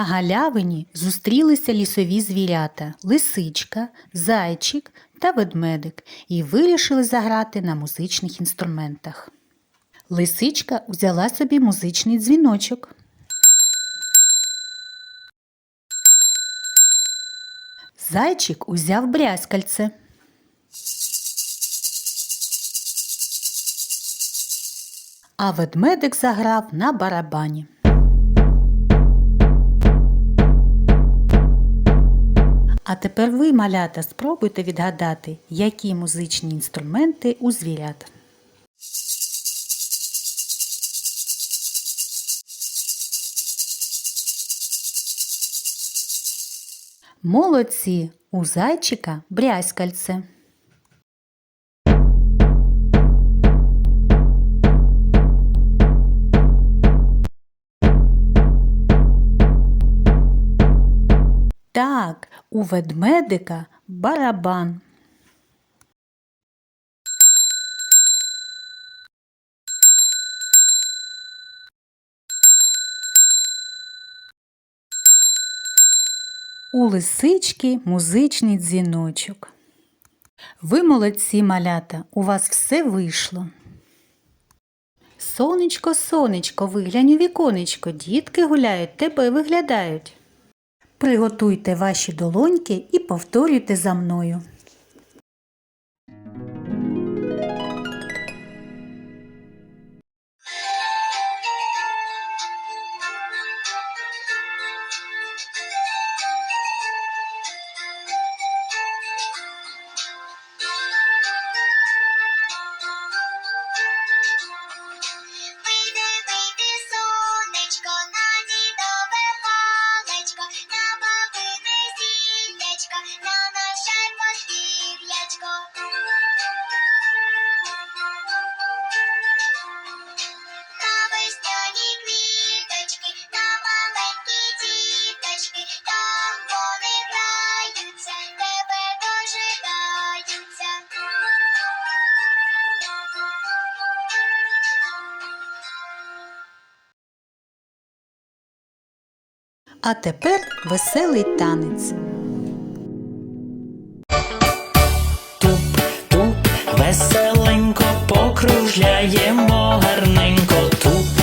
На галявині зустрілися лісові звірята лисичка, зайчик та ведмедик і вирішили заграти на музичних інструментах. Лисичка взяла собі музичний дзвіночок. Зайчик узяв брязкальце. А ведмедик заграв на барабані. А тепер ви, малята, спробуйте відгадати, які музичні інструменти у звірят. Молодці! У зайчика брязкальце. Так, у ведмедика барабан. У лисички музичний дзвіночок. Ви молодці, малята, у вас все вийшло. Сонечко, сонечко, виглянь у віконечко, дітки гуляють, тебе виглядають. Приготуйте ваші долоньки і повторюйте за мною. На наше подвір'ячко. На весняні квіточки, на маленькі діточки, там вони граються, тебе дожидаються. А тепер веселий танець. Покружляємо гарненько. Туп-туп,